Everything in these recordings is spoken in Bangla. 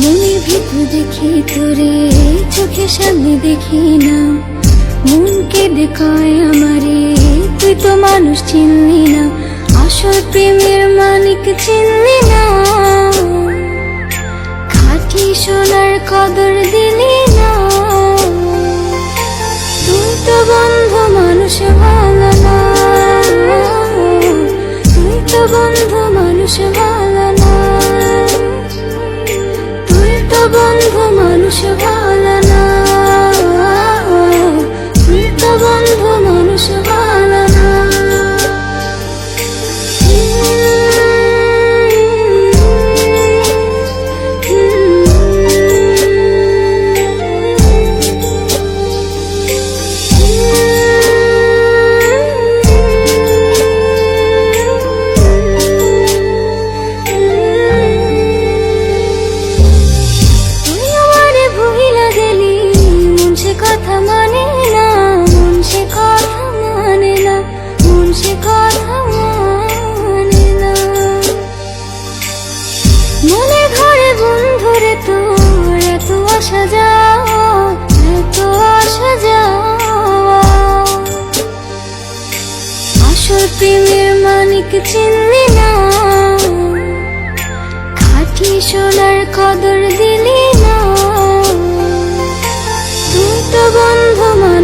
মনের ভিতর দেখি তোরে, চোখের সামনে দেখি না। মন কেঁদে কয় আমারে, তুই তো মানুষ চিনলি না। আসল প্রেমের মালিক চিনলি মানুষ ভালো কথা মানে না, মন সে কথা মানে না, মন সে কথা মানে না। মনে ঘরে বন্ধুরে তোর এত আসা যাওয়া, এত আসা যাওয়া। আসল প্রেমের মানিক চিনলি না, খাঁটি সোনার কদর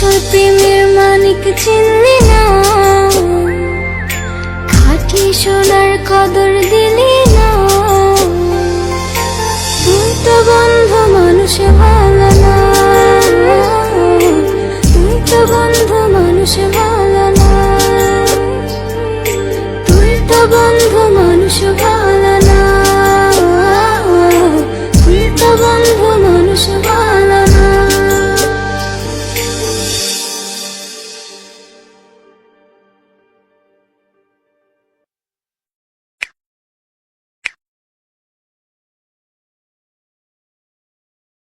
আসল মানিক চিনলি না। খাটি সোনার কদর দিলি না। তুই তো বন্ধু ভালো না। তুই তো মানুষ ভালো না। তুই তো ভালো